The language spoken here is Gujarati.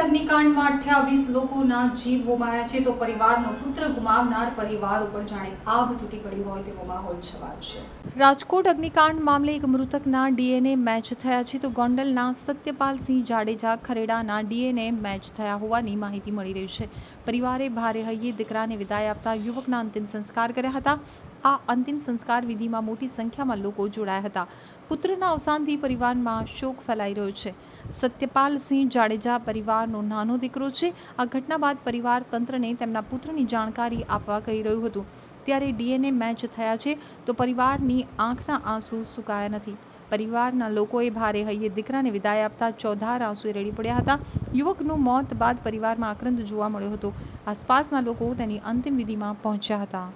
અગ્નિકાંડમાં અઠ્યાવીસ લોકોના જીવ ગુમાયા છે. તો પરિવારનો પુત્ર ગુમાવનાર પરિવાર ઉપર જાણે આભ તૂટી પડી હોય તેવો માહોલ છવાયો છે. રાજકોટ અગ્નિકાંડ મામલે એક મૃતકના ડીએનએ મેચ થયા છે. તો ગોંડલના સત્યપાલસિંહ જાડેજા ખરેડાના ડીએનએ મેચ થયા હોવાની માહિતી મળી રહી છે. પરિવારે ભારે હૈયે દીકરાને વિદાય આપતા યુવકના અંતિમ સંસ્કાર કર્યા હતા. આ અંતિમ સંસ્કાર વિધિમાં મોટી સંખ્યામાં લોકો જોડાયા હતા. પુત્રના અવસાનથી પરિવારમાં શોક ફેલાઈ રહ્યો છે. સત્યપાલસિંહ જાડેજા પરિવારનો નાનો દીકરો છે. આ ઘટના બાદ પરિવાર તંત્રને તેમના પુત્રની જાણકારી આપવા કહી રહ્યું હતું. ત્યારે ડીએનએ મેચ થયા છે તો પરિવારની આંખના આંસુ સુકાયા નથી. પરિવારના લોકોએ ભારે હૈયે દીકરાને વિદાય આપતા ચોધાર આંસુએ રેડી પડ્યા હતા. યુવકનું મોત બાદ પરિવારમાં આક્રંદ જોવા મળ્યો હતો. આસપાસના લોકો તેની અંતિમ વિધિમાં પહોંચ્યા હતા.